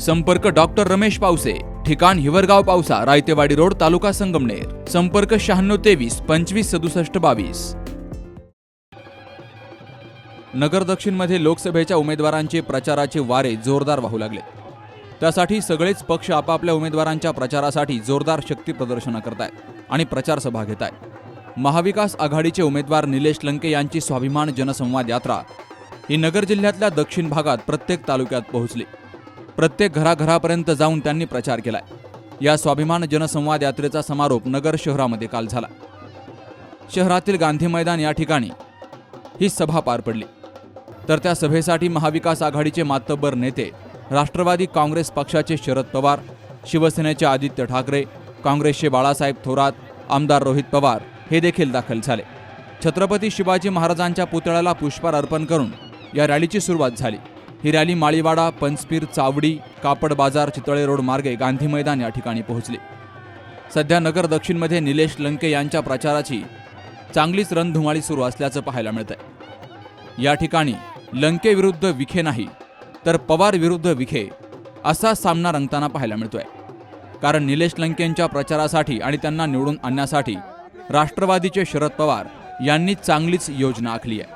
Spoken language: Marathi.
संपर्क डॉक्टर रमेश पावसे ठिकाण हिवरगाव पावसा रायतेवाडी रोड तालुका संगमनेर. संपर्क शहाण्णव तेवीस पंचवीस सदुसष्ट बावीस. नगर दक्षिणमध्ये लोकसभेच्या उमेदवारांचे प्रचाराचे वारे जोरदार वाहू लागले. त्यासाठी सगळेच पक्ष आपापल्या उमेदवारांच्या प्रचारासाठी जोरदार शक्ती प्रदर्शनं आहेत आणि प्रचार सभा घेत आहेत महाविकास आघाडीचे उमेदवार निलेश लंके यांची स्वाभिमान जनसंवाद यात्रा ही नगर जिल्ह्यातल्या दक्षिण भागात प्रत्येक तालुक्यात पोहोचली. प्रत्येक घराघरापर्यंत जाऊन त्यांनी प्रचार केलाय. या स्वाभिमान जनसंवाद यात्रेचा समारोप नगर शहरामध्ये काल झाला. शहरातील गांधी मैदान या ठिकाणी ही सभा पार पडली. तर त्या सभेसाठी महाविकास आघाडीचे मातब्बर नेते राष्ट्रवादी काँग्रेस पक्षाचे शरद पवार शिवसेनेचे आदित्य ठाकरे काँग्रेसचे बाळासाहेब थोरात आमदार रोहित पवार हे देखील दाखल झाले. छत्रपती शिवाजी महाराजांच्या पुतळ्याला पुष्पार अर्पण करून या रॅलीची सुरुवात झाली. ही रॅली माळीवाडा पंचपीर चावडी कापड बाजार चितळे रोड मार्गे गांधी मैदान या ठिकाणी पोहोचली. सध्या नगर दक्षिणमध्ये निलेश लंके यांच्या प्रचाराची चांगलीच रणधुमाळी सुरू असल्याचं पाहायला मिळतंय. या ठिकाणी लंके विरुद्ध विखे नाही तर पवार विरुद्ध विखे असा सामना रंगताना पाहायला मिळतोय. कारण निलेश लंकेंच्या प्रचारासाठी आणि त्यांना निवडून आणण्यासाठी राष्ट्रवादीचे शरद पवार यांनी चांगलीच योजना आखली आहे.